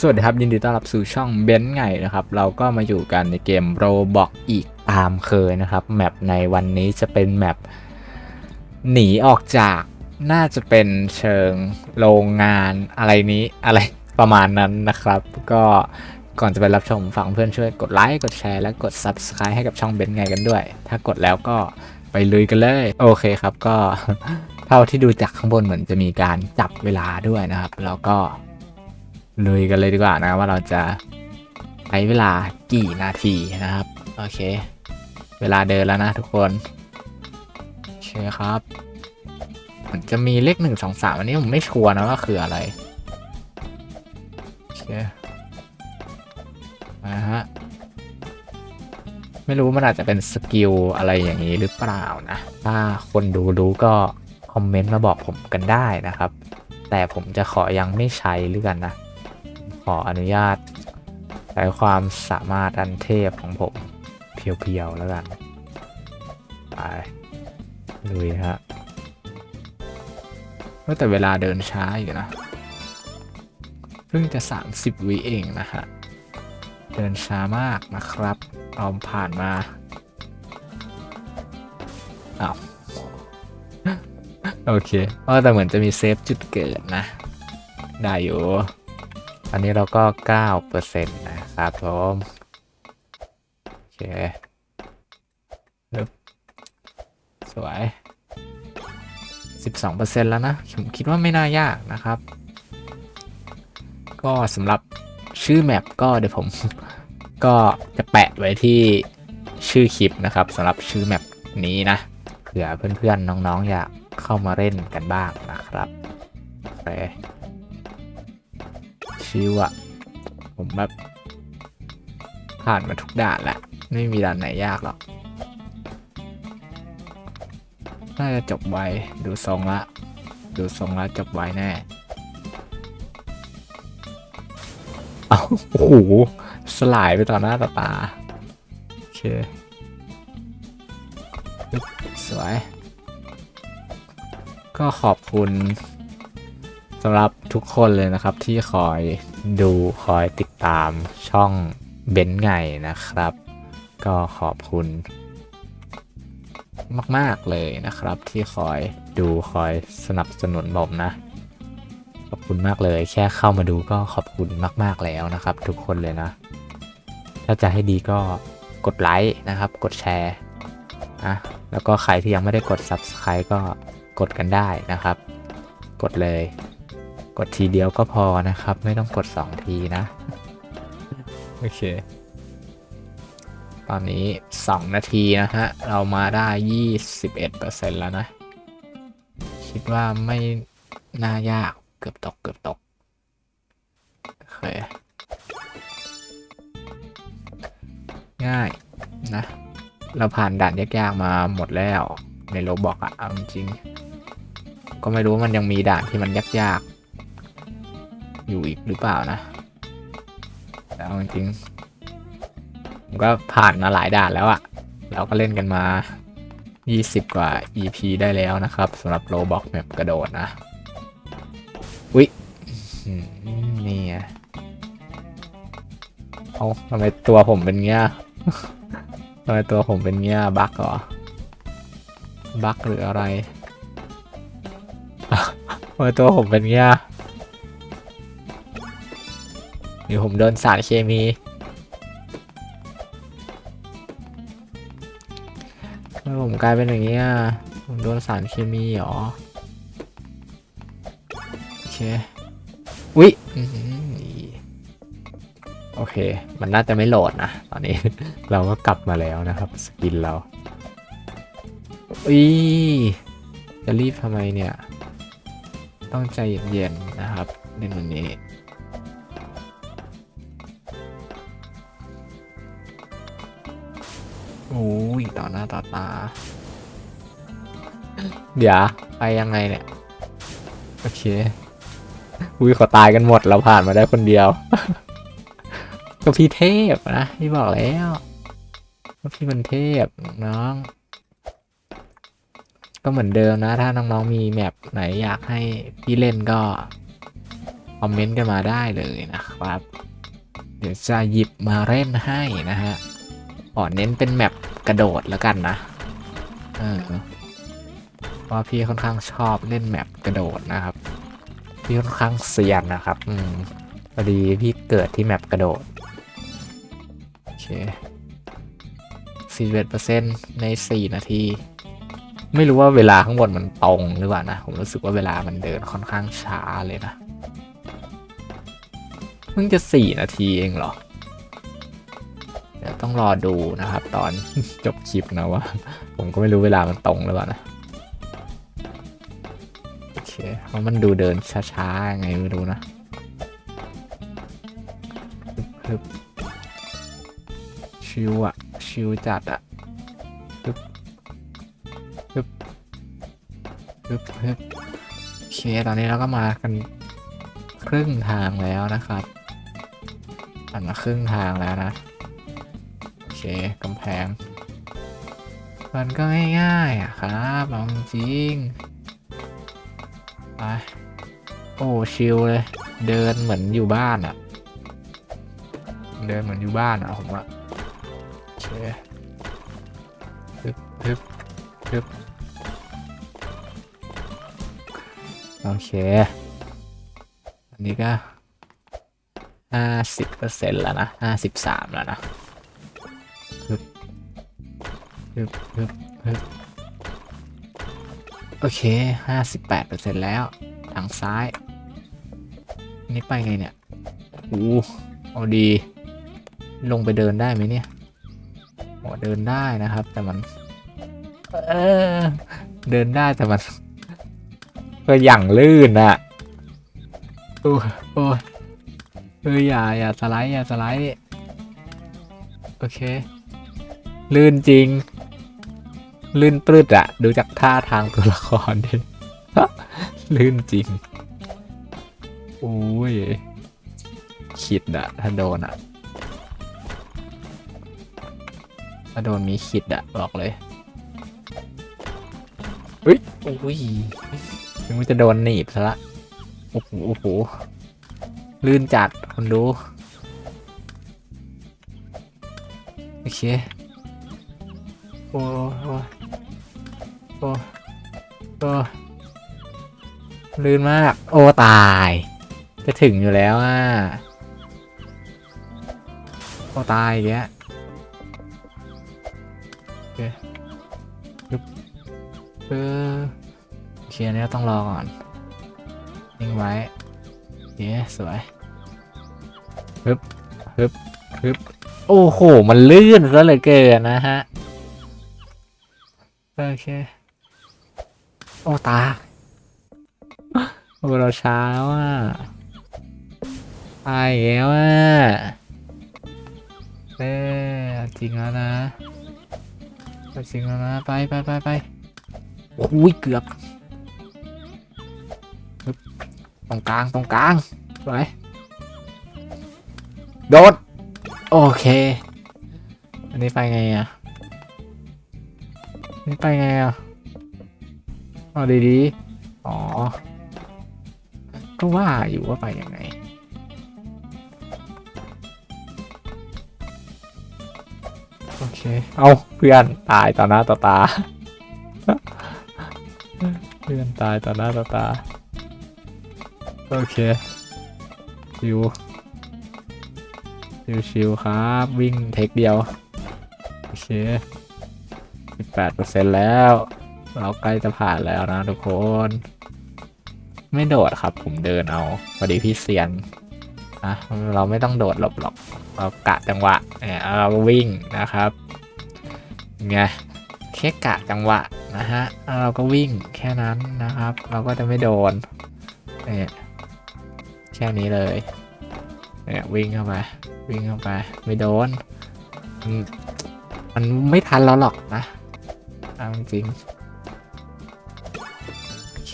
สวัสดีครับ ยินดีต้อนรับสู่ช่องเบนซ์ไงนะครับ เราก็มาอยู่กันในเกมโรบอกอีกตามเคยนะครับ แมปในวันนี้จะเป็นแมปหนีออกจากน่าจะเป็นเชิงโรงงานอะไรนี้อะไรประมาณนั้นนะครับ ก็ก่อนจะไปรับชมฝากเพื่อนช่วยกดไลค์กดแชร์และกด Subscribe ให้กับช่องเบนซ์ไงกันด้วย ถ้ากดแล้วก็ไปลุยกันเลย โอเคครับก็เท่าที่ดูจากข้างบนเหมือนจะมีการจับเวลาด้วยนะครับ แล้วก็ ลุยกันเลยดีกว่านะว่าเราจะใช้เวลากี่นาทีนะครับ โอเค เวลาเดินแล้วนะทุกคนโอเคครับมันจะมีเลขหนึ่งสองสามอันนี้ผมไม่ชัวร์นะว่าคืออะไรโอเคมาฮะไม่รู้มันอาจจะเป็นสกิลอะไรอย่างนี้หรือเปล่านะ ถ้าคนดูรู้ก็คอมเมนต์มาบอกผมกันได้นะครับ แต่ผมจะขอยังไม่ใช้หรือกันนะ ขออนุญาตใช้ความสามารถอันเทพของผม เพียวๆ แล้วกัน ไปลุยฮะแต่เวลาเดินช้าอยู่นะ เพิ่งจะ 30 วิเองนะฮะ เดินช้ามากนะครับเอาผ่านมาอ้าวโอเคเพราะแต่เหมือนจะมีเซฟจุดเกิดนะ ได้อยู่ อันนี้เราก็ 9%นะครับผมโอเคปึ๊บสวย 12%แล้วนะ ผมคิดว่าไม่น่ายากนะครับ ก็สำหรับชื่อแมปก็เดี๋ยวผมก็จะแปะไว้ที่ชื่อคลิปนะครับสำหรับชื่อแมปนี้นะเผื่อเพื่อนๆน้องๆอยากเข้ามาเล่นกันบ้างนะครับโอเค ชิวอะผมแบบผ่านมาทุกด่านแหละ ไม่มีด่านไหนยากหรอก น่าจะจบไว ดูทรงละ ดูทรงละจบไวแน่ เอาโอ้โห สลายไปต่อหน้าต่อตา โอเค สวย ก็ขอบคุณำหรับทุกคนเลยนะครับที่คอยดูคอยติดตามช่องเบนไงนะครับ ก็ขอบคุณ มาก ๆ เลยนะครับ ที่คอยดูคอยสนับสนุนผมนะ ขอบคุณมากเลยแค่เข้ามาดูก็ขอบคุณมาก ๆ แล้วนะครับ ทุกคนเลยนะ ถ้าจะให้ดีก็กดไลค์นะครับ กดแชร์นะแล้วก็ใครที่ยังไม่ได้กด Subscribe ก็กดกันได้นะครับ กดเลย กดทีเดียวก็พอนะครับ ไม่ต้องกด 2 ทีนะ โอเค ตอนนี้ 2 นาทีนะฮะ เรามาได้ 21%แล้วนะ คิดว่าไม่น่ายากเกือบตกเกือบตก โอเค ง่ายนะ เราผ่านด่านยากๆมาหมดแล้วในโลบอกอะเอาจริงๆก็ไม่รู้ว่ามันยังมีด่านที่มันยากๆ อยู่อีกหรือเปล่านะแต่เอาจริงๆผมก็ผ่านมาหลายด่านแล้วอะเราก็เล่นกันมา 20 กว่า EP ได้แล้วนะครับสำหรับโลบอกแบบกระโดดนะอุ๊ยนี่ไงเอาทำไมตัวผมเป็นเงี้ยทำไมตัวผมเป็นเงี้ยบั๊กเหรอ บั๊กหรืออะไรทำไมตัวผมเป็นเงี้ย หรือผมโดนสารเคมีทำไมผมกลายเป็นอย่างเงี้ยผมโดนสารเคมีเหรอ โอเค อุ๊ยโอเค มันน่าจะไม่โหลดนะ ตอนนี้ เราก็กลับมาแล้วนะครับ สกินเราอุ้ยจะรีบทำไมเนี่ย ต้องใจเย็นๆนะครับเล่นวันนี้ อ้ยต่อหน้าต่อตา เดี๋ยวไปยังไงเนี่ย โอเคอุ้ยเขาตายกันหมดเราผ่านมาได้คนเดียว ก็พี่เทพนะพี่บอกแล้วว่าพี่มันเทพน้อง ก็เหมือนเดิมนะ ถ้าน้องๆมีแมปไหนอยากให้พี่เล่นก็คอมเมนต์กันมาได้เลยนะครับ เดี๋ยวจะหยิบมาเล่นให้นะฮะ ขอเน้นเป็นแมปกระโดดแล้วกันนะเออเพราะพี่ค่อนข้างชอบเล่นแมปกระโดดนะครับ พี่ค่อนข้างเซียนนะครับ อืมพอดีพี่เกิดที่แมปกระโดด โอเค41%ใน4นาที ไม่รู้ว่าเวลาข้างบนมันตรงหรือเปล่านะ ผมรู้สึกว่าเวลามันเดินค่อนข้างช้าเลยนะ เพิ่งจะ4นาทีเองเหรอ ต้องรอดูนะครับ ตอนจบคลิปนะว่า ผมก็ไม่รู้เวลามันตรงหรือเปล่านะโอเคเพราะมันดูเดินช้าๆยังไงไม่รู้นะฮึบชิวอะชิวจัดอะฮึบฮึบฮึบฮึบโอเคตอนนี้เราก็มากันครึ่งทางแล้วนะครับผ่านมาครึ่งทางแล้วนะ กำแพง มันก็ง่ายๆอะครับเอาจริงไปโอ้ชิลเลย เดินเหมือนอยู่บ้านอะเดินเหมือนอยู่บ้านอะผมว่าโอเคฮึบฮึบฮึบโอเค อันนี้ก็ห้าสิบเปอร์เซ็นต์แล้วนะห้าสิบสามแล้วนะ ฮึบฮึบฮึบโอเคห้าสิบแปดเปอร์เซ็นต์แล้ว ทางซ้าย นี่ไปไงเนี่ยโอ้เอาดี ลงไปเดินได้ไหมเนี่ยโอ้เดินได้นะครับ แต่มัน เออ เดินได้แต่มัน ก็อย่างลื่นอะโอ้โอ้เอออย่าอย่าสไลด์อย่าสไลด์ โอเค ลื่นจริง ลื่นปลื้ดอะดูจากท่าทางตัวละครดิลื่นจริงโอ้ยขิดอะถ้าโดนอะถ้าโดนมีขิดอะบอกเลยเฮ้ยโอ้ยนึกว่าจะโดนหนีบซะละโอ้โหโอ้โหลื่นจัดคนดูโอเค อ้โอโอ้โอ้ลื่นมาก โอ้ ตาย จะถึงอยู่แล้วอะ โอ้ ตายอีกแล้วโอเคปึ๊บเออโอเคอันนี้ต้องรอก่อน นิ่งไว้โอเคสวยฮึบฮึบฮึบโอ้โห มันลื่นซะเหลือเกินนะฮะ โอเค โอ้ ตา โอ้เราช้าว่ะตายอีกแล้วอะเออจริงแล้วนะจริงแล้วนะ ไปไปไปไปโอ้ยเกือบตรงกลางตรงกลางไปโดด โอเค อันนี้ไปไงอะ นี่ไปไงอะเอาดีๆ อ๋อ ก็ว่าอยู่ว่าไปยังไง โอเค เอาเพื่อนตายต่อหน้าต่อตา เพื่อนตายต่อหน้าต่อตา โอเคชิวชิวชิวครับ วิ่งเทคเดียว โอเค 18%แล้ว เราใกล้จะผ่านแล้วนะทุกคน ไม่โดดครับผมเดินเอาพอดีพี่เซียนนะเราไม่ต้องโดดหลบหรอก เรากะจังหวะเนี่ยเราวิ่งนะครับไงแค่กะจังหวะนะฮะเราก็วิ่งแค่นั้นนะครับ เราก็จะไม่โดนเนี่ยแค่นี้เลยเนี่ยวิ่งเข้าไปวิ่งเข้าไปไม่โดน มันไม่ทันเราหรอกนะ เอาจริงโอเค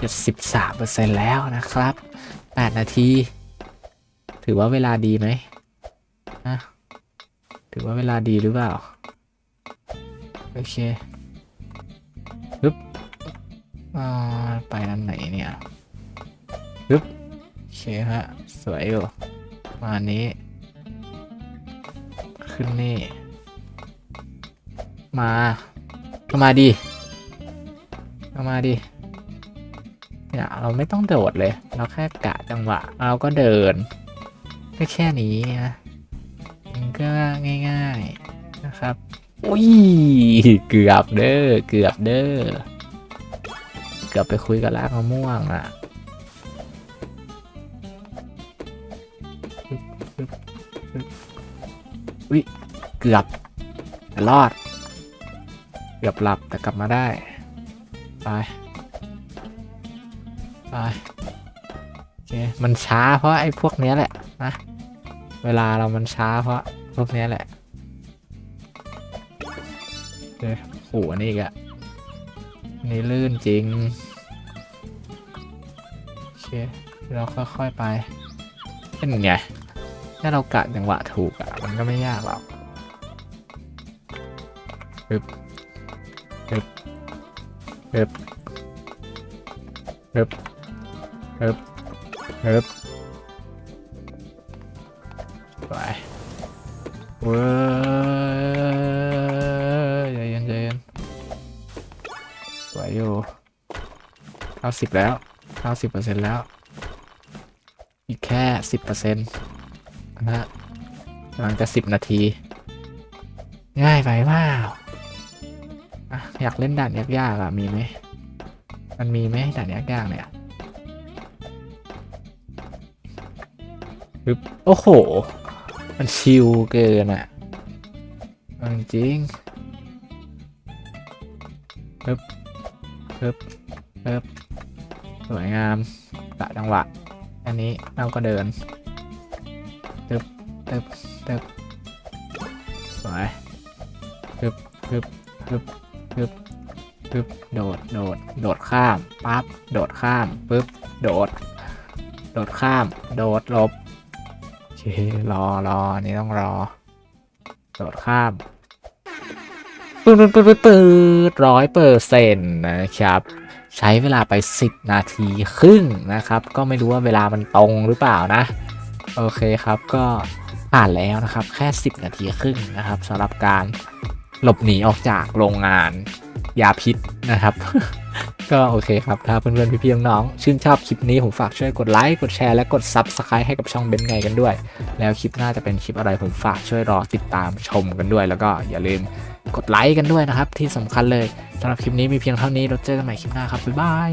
จะสิบสามเปอร์เซ็นแล้วนะครับแปดนาที ถือว่าเวลาดีไหมนะถือว่าเวลาดีหรือเปล่า โอเคปึ๊บอ่าไปนั้นไหนเนี่ยปึ๊บเคฮะ สวยอยู่ะมานี้ ขึ้นนี่ มา ก็มาดิก็มาดิเนี่ยเราไม่ต้องโดดเลย เราแค่กะจังหวะ เราก็เดินก็แค่นี้นะมันก็ง่าย ๆนะครับอุ้ยเกือบเด้อเกือบเด้อเกือบไปคุยกับลากมะม่วงอะอุ้ยเกือบรอด เกือบหลับแต่กลับมาได้ ไป ไป โอเค มันช้าเพราะไอ้พวกเนี้ยแหละนะ เวลาเรามันช้าเพราะพวกเนี้ยแหละโอเคโหอันนี่อีกอะนนี่ลื่นจริง โอเค เราค่อยๆไป เป็นไง ถ้าเรากะจังหวะถูกอะมันก็ไม่ยากหรอกปึ๊บ ปึ๊บปึ๊บปึ๊บปึ๊บปึ๊บไปเว้ยใจเย็นใจเย็นสวอยู่เก้าสิบแล้วเก้าสิบเปอร์เซ็นต์แล้ว อีกแค่สิบเปอร์เซ็นต์นะฮะกำลังจะสิบนาที ง่ายไปเปล่า อยากเล่นด่านยากๆอะมีไหมมันมีไหมด่านยากๆเนี่ยปึ๊บโอ้โห มันชิลเกินอะจริงๆปึ๊บปึ๊บปึ๊บสวยงามตะจังหวะ อันนี้เราก็เดินตึบตึบตึบสวยตึบตึบตึบ ตึบตึบโดดโดดโดดข้ามปั๊บโดดข้ามปึ๊บโดด โดดข้าม โดดลบโอเครอรอนนี้ต้องรอ โดดข้ามปืดปืดปืดปืดปืดร้อยเปอร์เซ็นต์นะครับ ใช้เวลาไป 10 นาทีครึ่งนะครับ ก็ไม่รู้ว่าเวลามันตรงหรือเปล่านะ โอเคครับก็ผ่านแล้วนะครับ แค่ 10 นาทีครึ่งนะครับสำหรับการ หลบหนีออกจากโรงงานยาพิษนะครับ ก็โอเคครับ ถ้าเพื่อนๆพี่ๆน้องๆชื่นชอบคลิปนี้ผมฝากช่วยกดไลค์กดแชร์และกด Subscribe ให้กับช่องเบนไงกันด้วย แล้วคลิปหน้าจะเป็นคลิปอะไรผมฝากช่วยรอติดตามชมกันด้วย แล้วก็อย่าลืมกดไลค์กันด้วยนะครับ ที่สำคัญเลยสำหรับคลิปนี้มีเพียงเท่านี้เราเจอกันใหม่คลิปหน้าครับบ๊ายบาย